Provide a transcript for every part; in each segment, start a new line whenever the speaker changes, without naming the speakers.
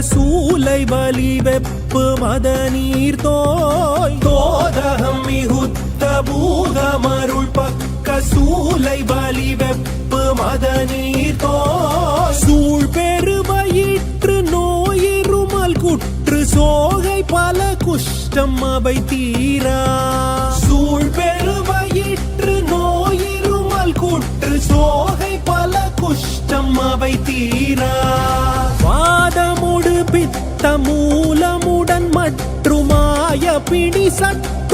சூலை வலி வெப்பு மத நீர் தோய். தோதகம் மிகுத்த பூதமருள் பக்க சூலை வலி வெப்பு மத நீர் தோய். சூழ் பெருவயிற்று நோயிருமல் குற்று சோகை பல குஷ்டம் அவை தீரா. சூழ் பெருவயிற்று பித்த மூலமுடன் மற்றுமாய பிடி சற்று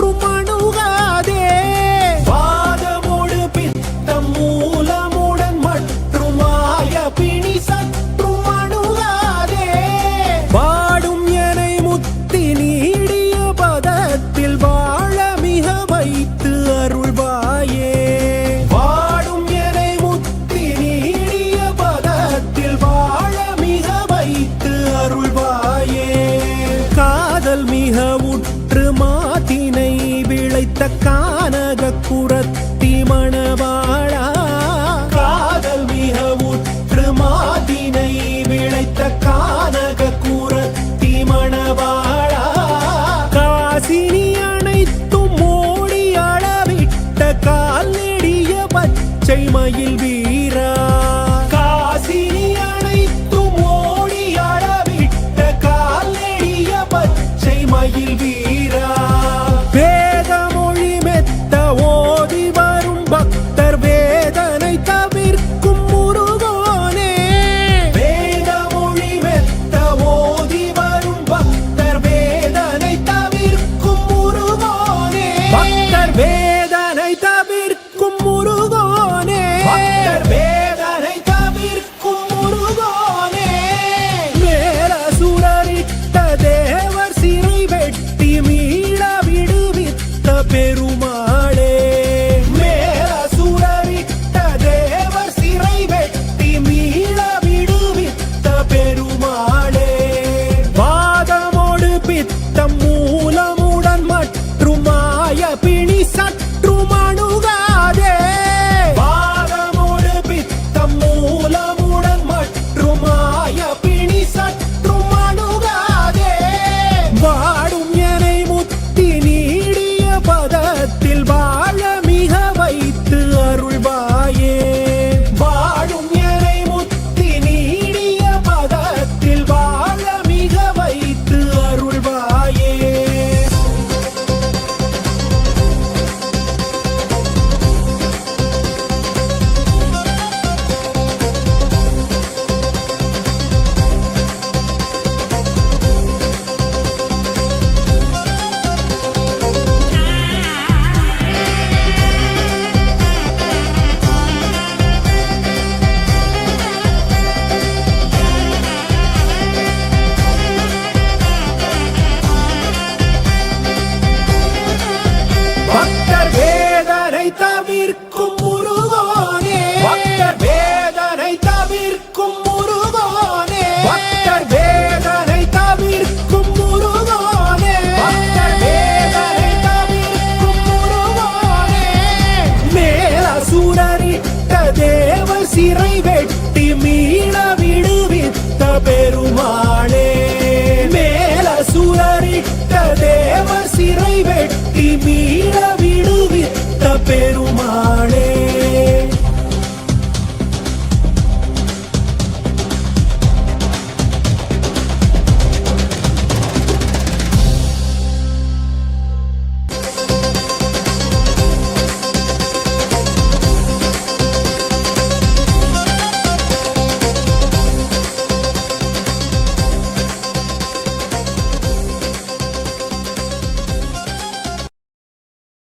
மிக உற்று மாத்தினை விளைத்த கானக குரத்தி மணவாழா காதல் மிக உற்று மாதினை விளைத்த கானக குரத்தி மணவாழா காசினி அனைத்தும் ஓடி அளவிட்ட கால் நெடிய பச்சை மயில் como